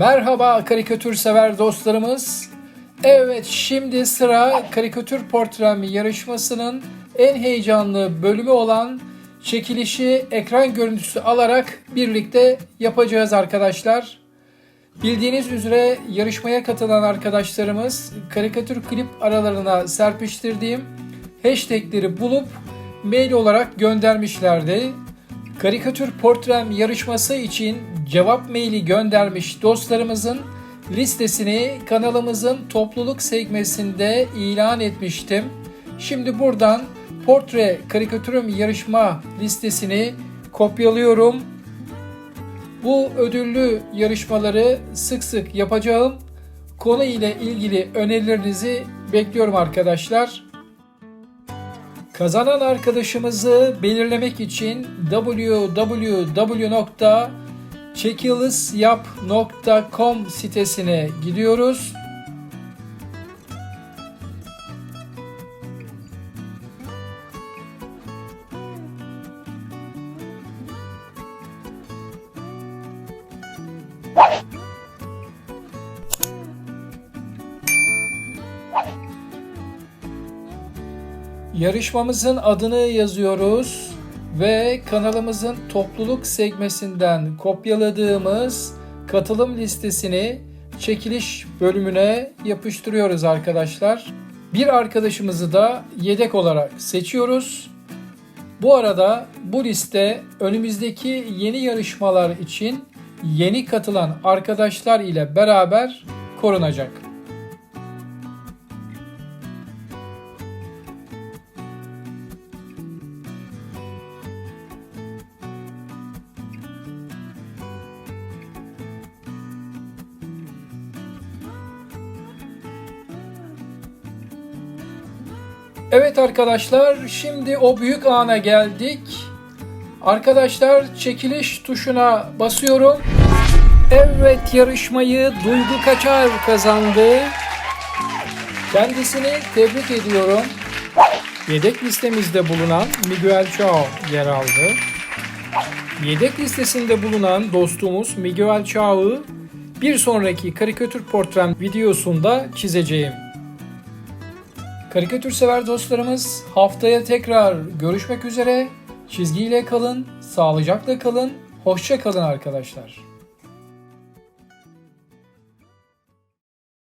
Merhaba karikatür sever dostlarımız. Evet şimdi sıra karikatür portrem yarışmasının en heyecanlı bölümü olan çekilişi ekran görüntüsü alarak birlikte yapacağız arkadaşlar. Bildiğiniz üzere yarışmaya katılan arkadaşlarımız karikatür klip aralarına serpiştirdiğim hashtagleri bulup mail olarak göndermişlerdi. Karikatür portrem yarışması için cevap maili göndermiş dostlarımızın listesini kanalımızın topluluk sekmesinde ilan etmiştim. Şimdi buradan portre karikatürüm yarışma listesini kopyalıyorum. Bu ödüllü yarışmaları sık sık yapacağım. Konu ile ilgili önerilerinizi bekliyorum arkadaşlar. Kazanan arkadaşımızı belirlemek için www.çekilisyap.com sitesine gidiyoruz. Yarışmamızın adını yazıyoruz ve kanalımızın topluluk sekmesinden kopyaladığımız katılım listesini çekiliş bölümüne yapıştırıyoruz arkadaşlar. Bir arkadaşımızı da yedek olarak seçiyoruz. Bu arada bu liste önümüzdeki yeni yarışmalar için yeni katılan arkadaşlar ile beraber korunacak. Evet arkadaşlar şimdi o büyük ana geldik. Arkadaşlar çekiliş tuşuna basıyorum. Evet yarışmayı Duygu Kaçar kazandı. Kendisini tebrik ediyorum. Yedek listemizde bulunan Miguel Chao yer aldı. Yedek listesinde bulunan dostumuz Miguel Chao'u bir sonraki karikatür portrem videosunda çizeceğim. Karikatür sever dostlarımız haftaya tekrar görüşmek üzere. Çizgiyle kalın, sağlıcakla kalın, hoşça kalın arkadaşlar.